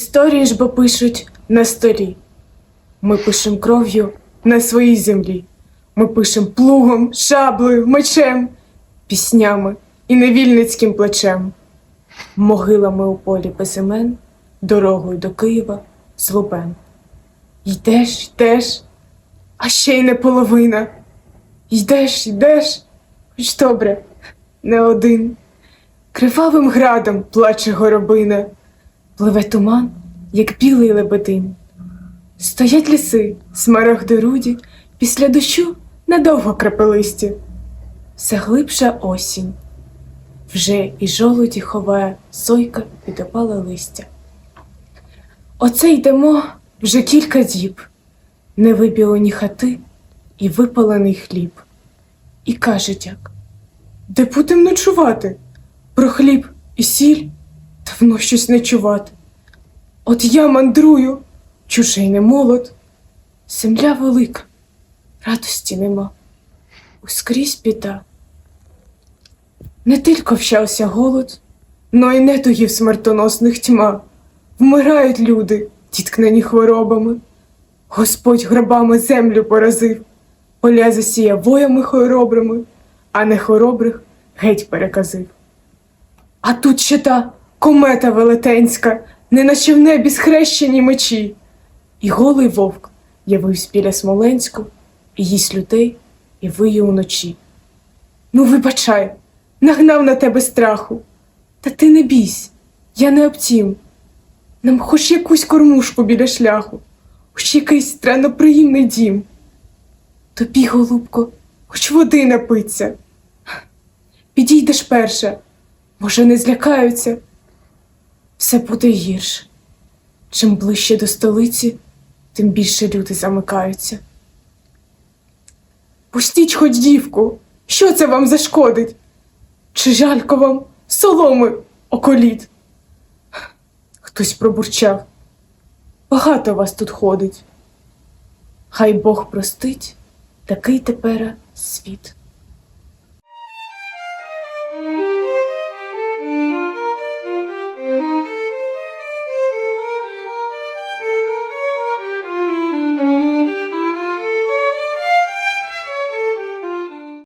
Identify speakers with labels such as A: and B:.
A: Історії ж бо пишуть на столі. Ми пишем кров'ю на своїй землі. Ми пишем плугом, шаблею, мечем, піснями і невільницьким плечем. Могилами у полі без імен, дорогою до Києва з Лубен. Йдеш, йдеш, а ще й не половина. Йдеш, йдеш, хоч добре, не один. Кривавим градом плаче горобина, пливе туман, як білий лебедин. Стоять ліси, смарагди руді, після дощу надовго крапелисті. Все глибша осінь. Вже і жолуді ховає сойка під опале листя. Оце йдемо вже кілька діб, невибілені хати і випалений хліб. І каже дяк, де будем ночувати? Про хліб і сіль давно щось не чувати. От я мандрую, чужий не молод, земля велика, радості нема, ускрізь біда. Не тільки вщався голод, но й недугів смертоносних тьма. Вмирають люди, тіткнені хворобами. Господь гробами землю поразив, поля засіяв воями хоробрими, а не хоробрих геть переказив. А тут ще та комета велетенська, неначе в небі схрещені мечі. І голий вовк явився біля Смоленську, і їсть людей, і виє уночі. Ну, вибачай, нагнав на тебе страху. Та ти не бійсь, я не обтім. Нам хоч якусь кормушку біля шляху, хоч якийсь странноприємний дім. Тобі, голубко, хоч води напиться. Підійдеш перша, може, не злякаються. Все буде гірше. Чим ближче до столиці, тим більше люди замикаються. Пустіть хоч дівку, що це вам зашкодить? Чи жалько вам соломи околіт? Хтось пробурчав. Багато вас тут ходить. Хай Бог простить такий тепер світ.